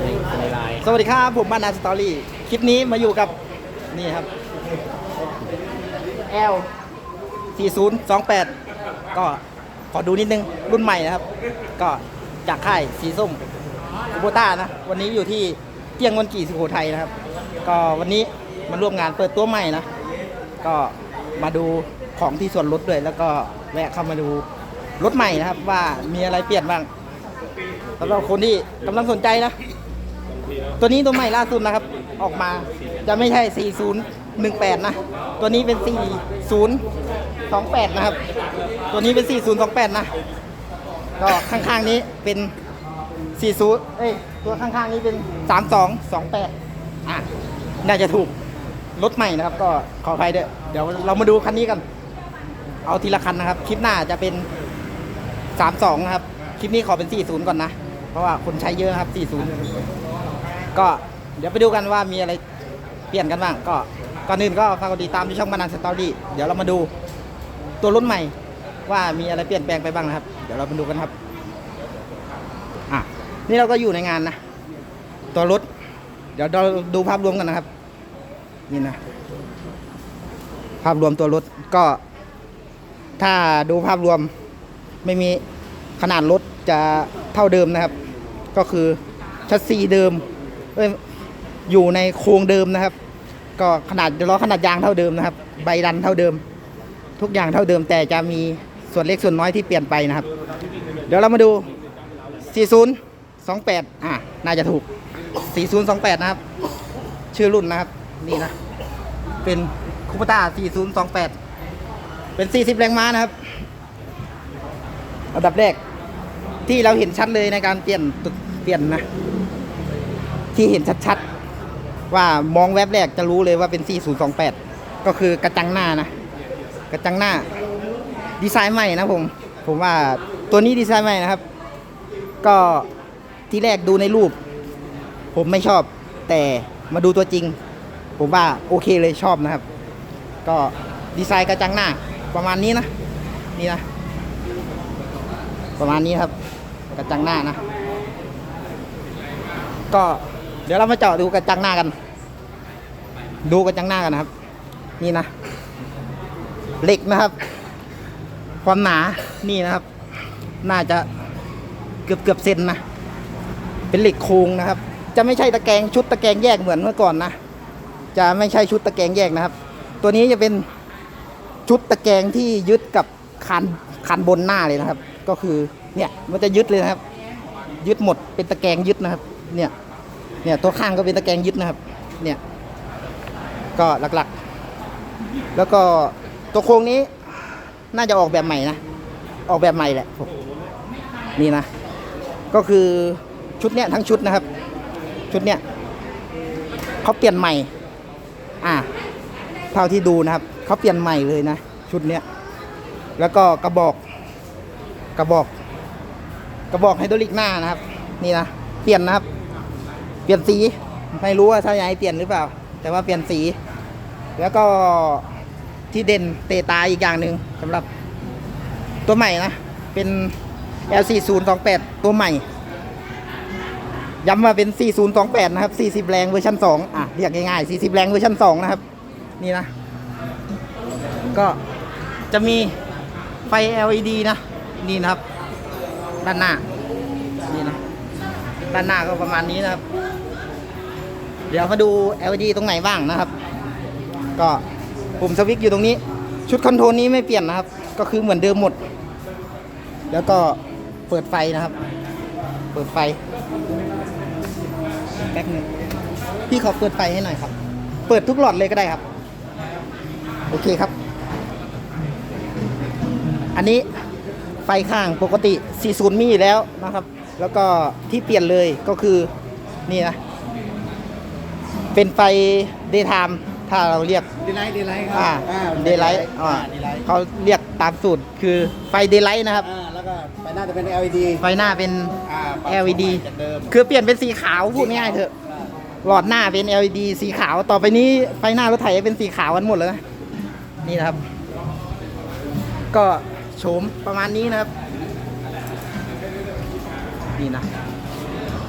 ในในไลน์สวัสดีครับ ผมบ้านนาสตอรี่ คลิปนี้มาอยู่กับ นี่ครับ L 4028 ก็ขอดูนิดนึง รุ่นใหม่นะครับ ก็จากค่ายสีส้มคูโบต้านะ วันนี้อยู่ที่เตียงวันกี่สุโขทัยนะครับ ก็วันนี้มาร่วมงานเปิดตัวใหม่นะ ก็มาดูของที่ส่วนลดด้วย แล้วก็แวะเข้ามาดูรถใหม่นะครับ ว่ามีอะไรเปลี่ยนบ้าง สำหรับคนที่กำลังสนใจนะ ตัวนี้ตัวใหม่ล่าสุดนะครับ ออกมาจะไม่ใช่ 4018 นะ ตัวนี้เป็น 4028 นะครับ ตัวนี้เป็น 4028 นะ ก็ข้างๆนี้เป็น 40 เอ้ย ตัวข้างๆนี้เป็น 3228 อะ น่าจะถูก รถใหม่นะครับ ก็ขออภัยด้วย เดี๋ยวเรามาดูคันนี้กัน เอาทีละคันนะครับ คลิปหน้าจะเป็น 32 นะครับ คลิปนี้ขอเป็น 40 ก่อนนะ เพราะว่าคนใช้เยอะครับ 40 ก็เดี๋ยวไปดูกันว่ามีอะไรเปลี่ยนกันบ้าง ก็ก่อนอื่นก็ฝากกดติดตามที่ช่องบานันสตอรี่เดี๋ยวเรามาดูตัวรุ่นใหม่ ว่ามีอะไรเปลี่ยนแปลงไปบ้างนะครับ เดี๋ยวเรามาดูกันครับอะนี่เราก็อยู่ในงานนะ ตัวรถ เดี๋ยวเราดูภาพรวมกันนะครับ นี่นะ ภาพรวมตัวรถก็ ถ้าดูภาพรวมไม่มีขนาดรถ จะเท่าเดิมนะครับ ก็คือชัสซีเดิมเอ้ยอยู่ในโครงเดิมนะครับ ก็ขนาดล้อขนาดยางเท่าเดิมนะครับ ใบดันเท่าเดิม ทุกอย่างเท่าเดิม แต่จะมีส่วนเล็กส่วนน้อยที่เปลี่ยนไปนะครับ เดี๋ยวเรามาดู 4028 อะน่าจะถูก 4028 นะครับ ชื่อรุ่นนะครับ นี่นะ เป็นคูปต้า 4028 เป็น 40 แรงม้านะครับ อันดับแรก ที่เราเห็นชัดเลยในการเปลี่ยนตุเปลี่ยนนะ ที่เห็นชัดๆ ว่ามองแวบแรกจะรู้เลยว่าเป็น 4028 ก็คือกระจังหน้านะ กระจังหน้า ดีไซน์ใหม่นะผม ผมว่าตัวนี้ดีไซน์ใหม่นะครับ ก็ที่แรกดูในรูป ผมไม่ชอบ แต่มาดูตัวจริง ผมว่าโอเคเลยชอบนะครับ ก็ดีไซน์กระจังหน้าประมาณนี้นะ นี่นะ ประมาณนี้ครับ กระจังหน้านะ ก็เดี๋ยวเรามาเจาะดูกระจังหน้ากัน ดูกระจังหน้ากันนะครับ นี่นะเหล็กนะครับ ความหนานี่นะครับ น่าจะเกือบเกือบเซนนะเป็นเหล็กโครงนะครับ จะไม่ใช่ตะแกรงชุดตะแกรงแยกเหมือนเมื่อก่อนนะจะไม่ใช่ชุดตะแกรงแยกนะครับ ตัวนี้จะเป็นชุดตะแกรงที่ยึดกับคันคันบนหน้าเลยนะครับ ก็คือเนี่ยมันจะยึดเลยนะครับ ยึดหมดเป็นตะแกรงยึดนะครับ เนี่ยเนี่ยตัวข้างก็เป็นตะแกรงยึดนะครับ เนี่ยก็หลักๆ แล้วก็ตัวโครงนี้น่าจะออกแบบใหม่นะ ออกแบบใหม่แหละผมนี่นะ ก็คือชุดเนี้ยทั้งชุดนะครับ ชุดเนี้ยเขาเปลี่ยนใหม่ อ่าเท่าที่ดูนะครับเขาเปลี่ยนใหม่เลยนะ ชุดเนี้ยแล้วก็กระบอก กระบอก กระบอกไฮดรอลิกหน้านะครับ นี่นะเปลี่ยนนะครับ เปลี่ยนสีไม่รู้ว่าใช่ยังไงเปลี่ยนหรือเปล่า แต่ว่าเปลี่ยนสี แล้วก็ที่เด่นเตตาอีกอย่างหนึ่งสำหรับตัวใหม่นะ เป็น L4028 ตัวใหม่ ย้ำว่าเป็น 4028 นะครับ 40 แรงเวอร์ชัน2อะ เรียกง่ายๆ 40 แรงเวอร์ชัน2 นะครับ นี่นะ ก็จะมีไฟ LED นะ นี่นะครับ ด้านหน้า นี่นะ ด้านหน้าก็ประมาณนี้นะครับ เดี๋ยวมาดู LED ตรงไหนบ้างนะครับ ก็ปุ่มสวิตช์อยู่ตรงนี้ ชุดคอนโทรลนี้ไม่เปลี่ยนนะครับ ก็คือเหมือนเดิมหมด แล้วก็เปิดไฟนะครับ เปิดไฟแป๊บนึงพี่ขอเปิดไฟให้หน่อยครับ เปิดทุกหลอดเลยก็ได้ครับ โอเคครับ อันนี้ ไฟข้างปกติ 40 มีอยู่แล้วนะครับ แล้วก็ที่เปลี่ยนเลยก็คือนี่นะ เป็นไฟ daytime ถ้าเราเรียกดีไลท์ดีไลท์ครัอ่าเดย์ไลท์อ่าดีไลท์เขาเรียกตามสูตรคือไฟเดย์ไลท์นะครับอ่าแล้วก็ไฟหน้าจะเป็น LED ไฟหน้าเป็น อ่าปรับ LED จากเดิม คือเปลี่ยนเป็นสีขาวพูดง่ายๆเถอะหลอดหน้าเป็น LED สีขาวต่อไปนี้ไฟหน้ารถไถจะเป็นสีขาวกันหมดเลยนะนี่นะครับ ก็ โฉมประมาณนี้นะครับ นี่นะ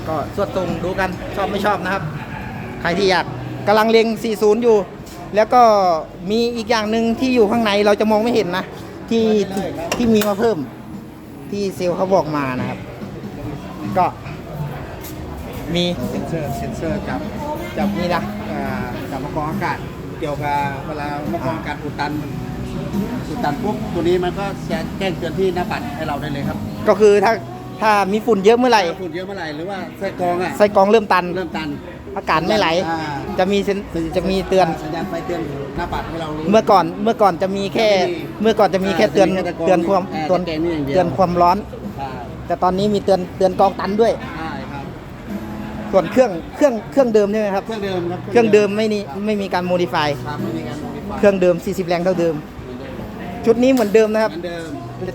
ก็สวดตรงดูกันชอบไม่ชอบนะครับ ใครที่อยากกำลังเล็ง 40 อยู่ แล้วก็มีอีกอย่างหนึ่งที่อยู่ข้างในเราจะมองไม่เห็นนะ ที่ที่ที่มีมาเพิ่ม ที่เซลล์เขาบอกมานะครับ ก็มีเซนเซอร์เซนเซอร์จับจับนี่นะอ่าจับมะกรองอากาศ เกี่ยวกับเวลามะกรองอากาศอุดตัน อุดตันปุ๊บตัวนี้มันก็จะแจ้งเตือนที่หน้าปัดให้เราได้เลยครับก็คือถ้าถ้ามีฝุ่นเยอะเมื่อไหร่ถ้าฝุ่นเยอะเมื่อไหร่หรือว่าไส้กรองอะไส้กรองเริ่มตัน เริ่มตัน อากาศไม่ไหล อ่า จะมีเซ็นจะมีเตือน สัญญาณไฟเตือนหน้าปัดให้เรารู้ เมื่อก่อนเมื่อก่อนจะมีแค่ จะมีเมื่อก่อนจะมีแค่เตือนจะมีแค่ตะกอนเตือนความอ่าเตือนตะแกรงนี่อย่างเดียว เตือนความร้อน ใช่แต่ตอนนี้มีเตือนเตือนกองตันด้วย ใช่ครับส่วนเครื่องเครื่องเครื่องเดิมใช่ไหมครับ เครื่องเดิมครับเครื่องเดิมไม่นี่ไม่มีการโมดิฟาย ครับไม่มีการ modify เครื่องเดิม 40 แรงเท่าเดิม ชุดนี้เหมือนเดิมนะครับ เหมือนเดิม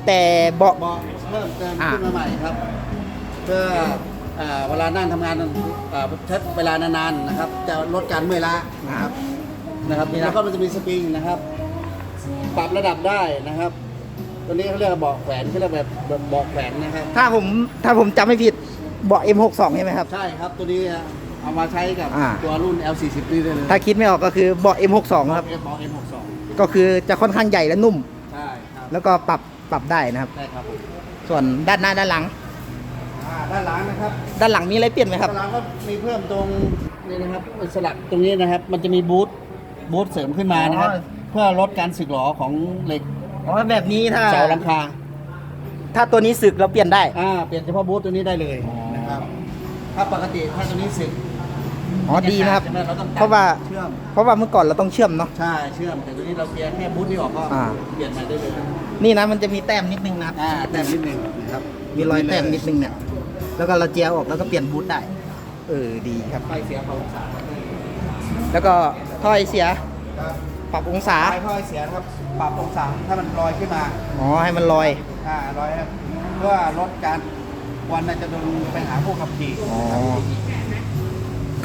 แต่เบาะ เบาะเพิ่มเติมอ่าขึ้นมาใหม่ครับ เพื่อเอ่อเวลานั่งทำงานเอ่อใช้เวลานานๆนะครับ จะลดการเมื่อยล้านะครับนะครับนี่นะแล้วก็มันจะมีสปริงนะครับ ปรับระดับได้นะครับ ตัวนี้เขาเรียกว่าเบาะแขวนเขาเรียกแบบแบบเบาะแขวนนะครับ ถ้าผมถ้าผมจำไม่ผิดเบาะ M62 ใช่ไหมครับ ใช่ครับตัวนี้เอามาใช้กับอ่า ตัวรุ่น L40 นี่ได้เลยถ้าคิดไม่ออกก็คือเบาะ M62 ครับ เบาะ M62 ก็คือจะค่อนข้างใหญ่และนุ่มใช่ครับ แล้วก็ปรับปรับได้นะครับใช่ครับผมส่วนด้านหน้าด้านหลัง อ่าด้านหลังนะครับด้านหลังมีอะไรเปลี่ยนไหมครับ ด้านหลังก็มีเพิ่มตรงนี่นะครับสลักตรงนี้นะครับ มันจะมีบูทบูทเสริมขึ้นมานะครับ อ๋อ เพื่อลดการสึกหรอของเหล็กอ๋อแบบนี้ถ้าเสาหลังคาถ้าตัวนี้สึกเราเปลี่ยนได้ อ่าเปลี่ยนเฉพาะบูทตัวนี้ได้เลยอ๋อนะครับ ถ้าปกติถ้าตัวนี้สึก อ๋อดีนะครับ ใช่ไหมเราต้องเพราะว่า เชื่อมเพราะว่าเมื่อก่อนเราต้องเชื่อมเนาะ ใช่เชื่อมแต่ตัวนี้เราเปลี่ยนแค่บูทนี่ออกก็อ่า เปลี่ยนใหม่ได้เลยนี่นะมันจะมีแต้มนิดนึงนะครับ อ่าแต้มนิดหนึงนะครับมีรอยแต้มนิดนึงเนี่ย แล้วก็เราเจียออกแล้วก็เปลี่ยนบูทได้ เออดีครับ ไฟเสียเผาองศาแล้วก็ถ้อยเสียครับปรับองศา ไฟถ้อยเสียนะครับปรับองศาถ้ามันลอยขึ้นมา อ๋อให้มันลอย อ่าลอยครับเพื่อลดการควันมันจะโดนไปหาผู้ขับขี่อ๋อ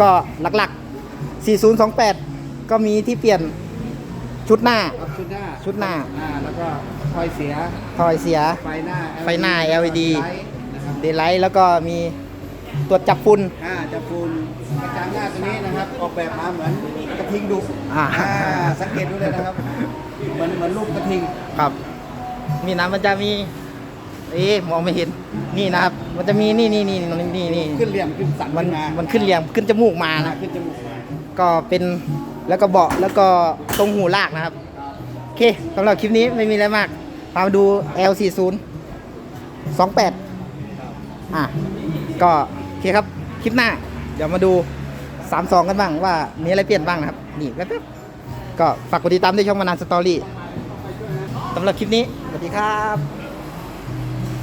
ก็หลักๆ 4028 ก็มีที่เปลี่ยนชุดหน้า ครับชุดหน้าชุดหน้า อ่าแล้วก็ไฟเสียถ้อยเสีย ไฟหน้า ไฟหน้า LED ไลท์นะครับเดย์ไลท์แล้วก็มีตรวจจับฝุ่น อ่าจะฟูนกระจังหน้าตัวนี้นะครับ ออกแบบมาเหมือนกระทิงดุอ่า สังเกตดูเลยนะครับ เหมือนเหมือนลูกกระทิง ครับนี่นะมันจะมี เอ๊ะมองไม่เห็นนี่นะครับ มันจะมีนี่นี่นี่นี่นี่นี่ขึ้นเหลี่ยมขึ้นสันมันขึ้นมามันขึ้นเหลี่ยมขึ้นจมูกมาอ่านะขึ้นจมูกมาก็เป็นแล้วก็เบาะแล้วก็ตรงหูลากนะครับโอเคสำหรับคลิปนี้ไม่มีอะไรมากพามาดู L40 28อะก็โอเคครับคลิปหน้า เดี๋ยวมาดู 32 กันบ้างว่ามีอะไรเปลี่ยนบ้างนะครับ นี่แป๊บๆก็ฝากกดติดตามด้วยช่องมานานสตอรี่สำหรับคลิปนี้ สวัสดีครับ